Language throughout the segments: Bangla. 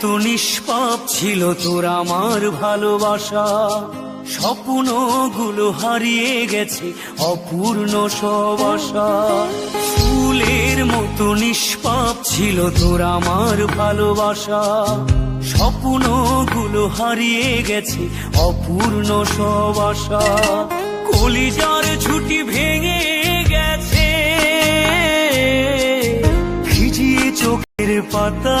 মতো নিষ্পাপ ছিল তোর আমার ভালোবাসা। স্বপ্নগুলো হারিয়ে গেছে অপূর্ণ সব আশা। ফুলের মতো নিষ্পাপ ছিল তোর আমার ভালোবাসা। স্বপ্নগুলো হারিয়ে গেছে অপূর্ণ সব আশা। কলিজার ছুটি ভেঙে গেছে। ভিজিয়ে চোখের পাতা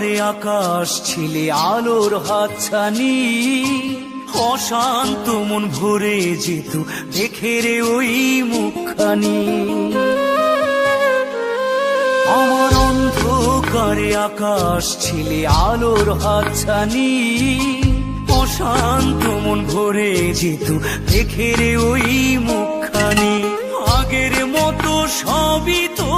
অন্ধকারে আকাশ ছিলে, আলোর হাতছানি। অশান্ত মন ভরে যেত, দেখে রে ওই মুখখানি। আমার অন্ধকারে আকাশ ছিলে, আলোর হাতছানি। অশান্ত মন ভরে যেত, দেখে রে ওই মুখখানি। আগের মতো সবই তো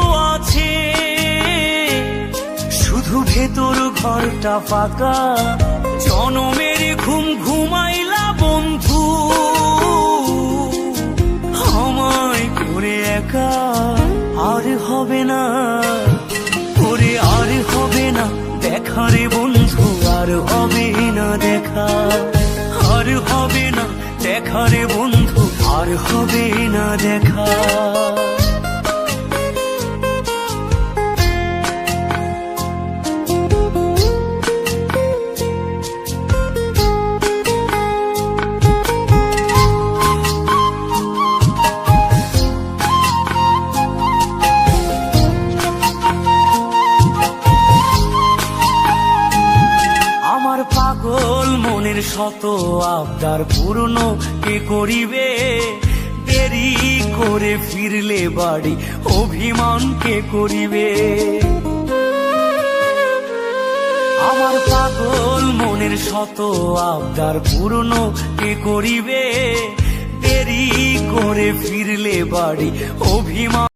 শুধু ভেতর ঘরটা ফাঁকা। জনমের ঘুম ঘুমাইলা বন্ধু, আমায় করে একা আর হবে না, করে আর হবে না দেখা রে বন্ধু, আর হবে না দেখা, আর হবে না দেখা রে বন্ধু, আর হবে না দেখা। মনের শত আবদার পূর্ণ কে করিবে? দেরি করে ফিরলে বাড়ি, অভিমান কে করিবে? আমার পাগল মনের শত আবদার পূর্ণ কে করিবে? দেরি করে ফিরলে বাড়ি, অভিমান